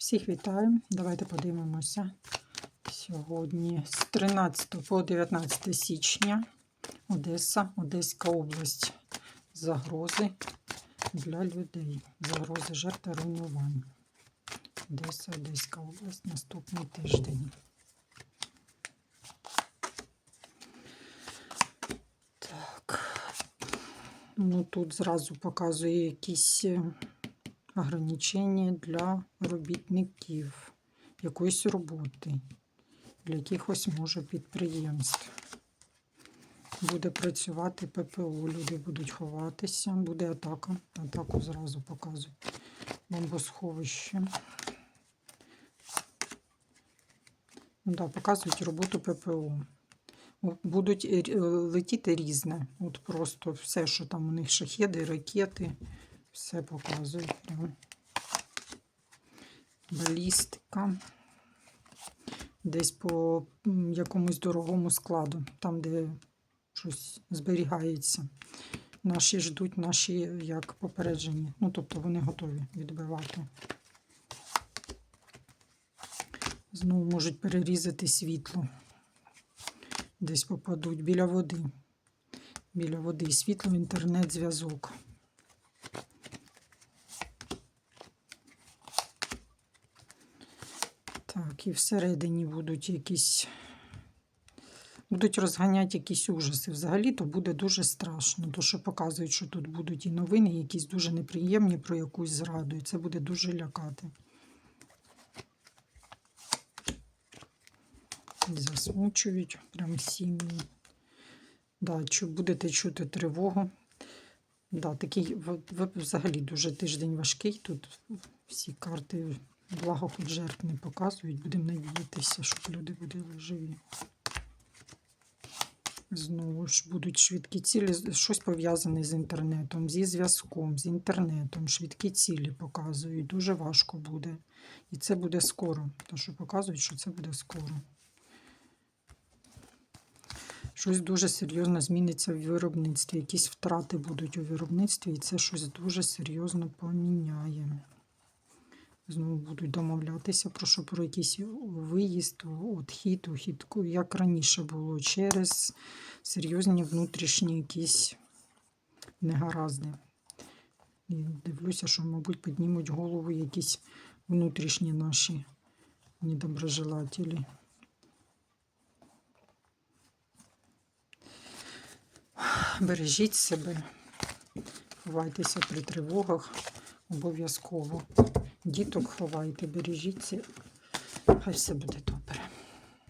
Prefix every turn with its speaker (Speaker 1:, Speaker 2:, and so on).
Speaker 1: Всіх вітаю. Давайте подивимося. Сьогодні з 13 по 19 січня Одеса, Одеська область. Загрози для людей. Загрози жертв руйнувань. Одеса, Одеська область. Наступний тиждень. Так. Ну тут зразу показує якісь е, ограничення для робітників якоїсь роботи, для якихось може підприємств. Буде працювати ППО, люди будуть ховатися, буде атака. Атаку зразу показують. Бомбосховище. Ну, да, показують роботу ППО. Будуть е, летіти різне. От просто все, що там у них шахеди, ракети, все показують. Прям. Балістика. Десь по якомусь дорогому складу, там, де щось зберігається. Наші ждуть, наші як попереджені. Ну, тобто вони готові відбивати. Знову можуть перерізати світло. Десь попадуть біля води. Біля води світло, інтернет, зв'язок. Так, і всередині будуть якісь. Будуть розганяти якісь ужаси. Взагалі то буде дуже страшно. То, що показують, що тут будуть і новини, якісь дуже неприємні про якусь зраду. І це буде дуже лякати. Засмучують прям сім'ї. Да, чу- будете чути тривогу. Да, такий взагалі дуже тиждень важкий. Тут всі карти, благо хоч жертв не показують. Будемо надіятися, щоб люди були живі. Знову ж будуть швидкі цілі, щось пов'язане з інтернетом, зі зв'язком, з інтернетом. Швидкі цілі показують. Дуже важко буде. І це буде скоро. Тому що показують, що це буде скоро. Щось дуже серйозно зміниться в виробництві. Якісь втрати будуть у виробництві, і це щось дуже серйозно поміняє. Знову будуть домовлятися про що про якийсь виїзд, відхід, ухід, як раніше було, через серйозні внутрішні якісь негаразди. І дивлюся, що, мабуть, піднімуть голову якісь внутрішні наші недоброжелателі. Бережіть себе, ховайтеся при тривогах обов'язково. Діток ховайте, бережіться. Хай все буде добре.